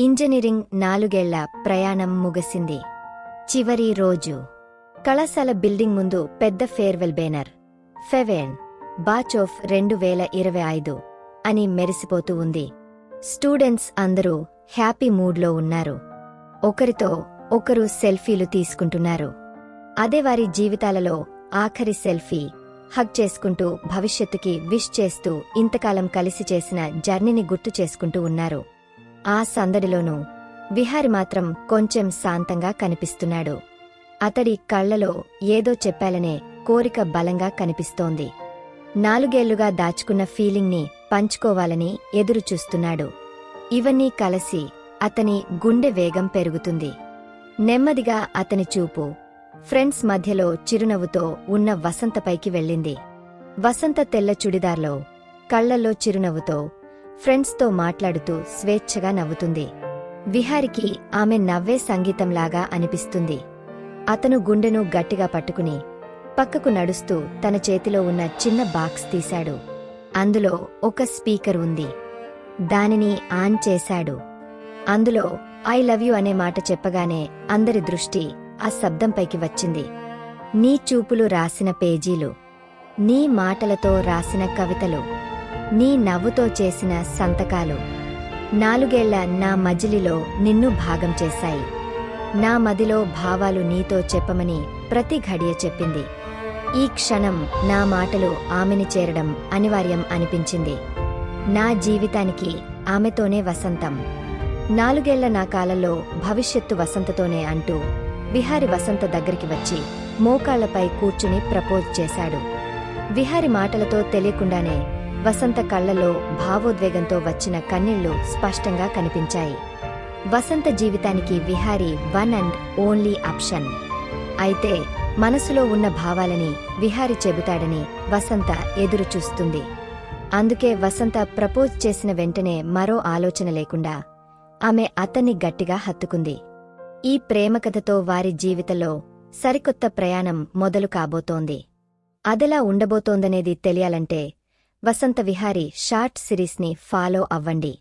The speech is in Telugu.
ఇంజనీరింగ్ నాలుగేళ్ళ ప్రయాణం ముగిసింది. చివరి రోజు. కళాశాల బిల్డింగ్ ముందు పెద్ద ఫేర్వెల్ బేనర్ ఫెవెన్. బాచ్ ఆఫ్ రెండు వేల ఇరవై ఐదు అని మెరిసిపోతూ ఉంది. స్టూడెంట్స్ అందరూ హ్యాపీ మూడ్లో ఉన్నారు. ఒకరితో ఒకరు సెల్ఫీలు తీసుకుంటున్నారు. అదే వారి జీవితాలలో ఆఖరి సెల్ఫీ హగ్ చేసుకుంటూ భవిష్యత్తుకి విష్ చేస్తూ ఇంతకాలం కలిసి చేసిన జర్నీని గుర్తు చేసుకుంటూ ఉన్నారు. ఆ సందడిలోనూ విహారి మాత్రం కొంచెం శాంతంగా కనిపిస్తున్నాడు. అతడి కళ్ళలో ఏదో చెప్పాలనే కోరిక బలంగా కనిపిస్తోంది. నాలుగేళ్ళుగా దాచుకున్న ఫీలింగ్ని పంచుకోవాలని ఎదురుచూస్తున్నాడు. ఇవన్నీ కలిసి అతని గుండె వేగం పెరుగుతుంది. నెమ్మదిగా అతని చూపు ఫ్రెండ్స్ మధ్యలో చిరునవ్వుతో ఉన్న వసంతపైకి వెళ్ళింది. వసంత తెల్ల చుడిదార్లో కళ్ళల్లో చిరునవ్వుతో ఫ్రెండ్స్తో మాట్లాడుతూ స్వేచ్ఛగా నవ్వుతుంది. విహారికి ఆమె నవ్వే సంగీతంలాగా అనిపిస్తుంది. అతను గుండెను గట్టిగా పట్టుకుని పక్కకు నడుస్తూ తన చేతిలో ఉన్న చిన్న బాక్స్ తీశాడు. అందులో ఒక స్పీకర్ ఉంది. దానిని ఆన్ చేశాడు. అందులో ఐ లవ్ యు అనే మాట చెప్పగానే అందరి దృష్టి ఆ శబ్దంపైకి వచ్చింది. నీ చూపులు రాసిన పేజీలు నీ మాటలతో రాసిన కవితలు నీ నవ్వుతో చేసిన సంతకాలు. నాలుగేళ్ళ నా మజిలిలో నిన్ను భాగం చేశాయి. నా మదిలో భావాలు నీతో చెప్పమని ప్రతి ఘడియ చెప్పింది. ఈ క్షణం నా మాటలు ఆమెని చేరడం అనివార్యం అనిపించింది. నా జీవితానికి ఆమెతోనే వసంతం. నాలుగేళ్ళ నా కాలంలో భవిష్యత్తు వసంతతోనే అంటూ విహారి వసంత దగ్గరికి వచ్చి మోకాళ్ళపై కూర్చుని ప్రపోజ్ చేశాడు. విహారి మాటలతో తెలియకుండానే వసంత కళ్ళలో భావోద్వేగంతో వచ్చిన కన్నీళ్ళు స్పష్టంగా కనిపించాయి. వసంత జీవితానికి Vihari one and only option. అయితే మనసులో ఉన్న భావాలని విహారి చెబుతాడని వసంత ఎదురు చూస్తుంది అందుకే వసంత ప్రపోజ్ చేసిన వెంటనే మరో ఆలోచన లేకుండా ఆమె అతన్ని గట్టిగా హత్తుకుంది. ఈ ప్రేమకథతో వారి జీవితంలో సరికొత్త ప్రయాణం మొదలు కాబోతోంది. అదెలా ఉండబోతోందనేది తెలియాలంటే వసంత విహారీ షార్ట్ సిరీస్ని ఫాలో అవ్వండి.